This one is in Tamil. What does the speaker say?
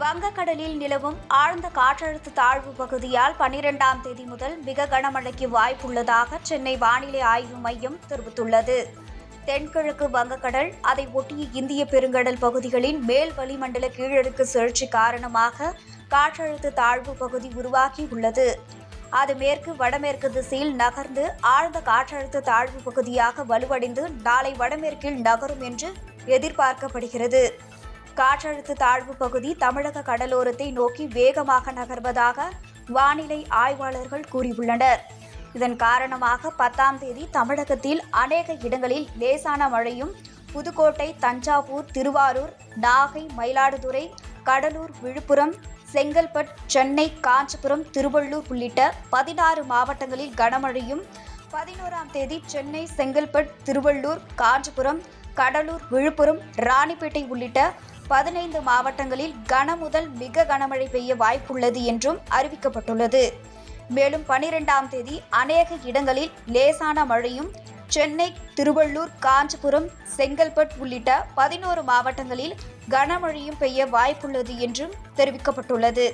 வங்கக்கடலில் நிலவும் ஆழ்ந்த காற்றழுத்த தாழ்வு பகுதியால் பனிரெண்டாம் தேதி முதல் மிக கனமழைக்கு வாய்ப்புள்ளதாக சென்னை வானிலை ஆய்வு மையம் தெரிவித்துள்ளது. தென்கிழக்கு வங்கக்கடல் அதை ஒட்டிய இந்திய பெருங்கடல் பகுதிகளின் மேல் வளிமண்டல கீழடுக்கு சுழற்சி காரணமாக காற்றழுத்த தாழ்வு பகுதி உருவாகி உள்ளது அது மேற்கு வடமேற்கு திசையில் நகர்ந்து ஆழ்ந்த காற்றழுத்த தாழ்வு பகுதியாக வலுவடைந்து நாளை வடமேற்கில் நகரும் என்று எதிர்பார்க்கப்படுகிறது. காற்றழுத்த தாழ்வு பகுதி தமிழக கடலோரத்தை நோக்கி வேகமாக நகர்வதாக வானிலை ஆய்வாளர்கள் கூறியுள்ளனர். இதன் காரணமாக பத்தாம் தேதி தமிழகத்தில் அநேக இடங்களில் லேசான மழையும் புதுக்கோட்டை தஞ்சாவூர் திருவாரூர் நாகை மயிலாடுதுறை கடலூர் விழுப்புரம் செங்கல்பட் சென்னை காஞ்சிபுரம் திருவள்ளூர் உள்ளிட்ட பதினாறு மாவட்டங்களில் கனமழையும் பதினோராம் தேதி சென்னை செங்கல்பட் திருவள்ளூர் காஞ்சிபுரம் கடலூர் விழுப்புரம் ராணிப்பேட்டை உள்ளிட்ட பதினைந்து மாவட்டங்களில் கன முதல் மிக கனமழை பெய்ய வாய்ப்புள்ளது என்றும் அறிவிக்கப்பட்டுள்ளது. மேலும் பனிரெண்டாம் தேதி அநேக இடங்களில் லேசான மழையும் சென்னை திருவள்ளூர் காஞ்சிபுரம் செங்கல்பட் உள்ளிட்ட பதினோரு மாவட்டங்களில் கனமழையும் பெய்ய வாய்ப்புள்ளது என்றும் தெரிவிக்கப்பட்டுள்ளது.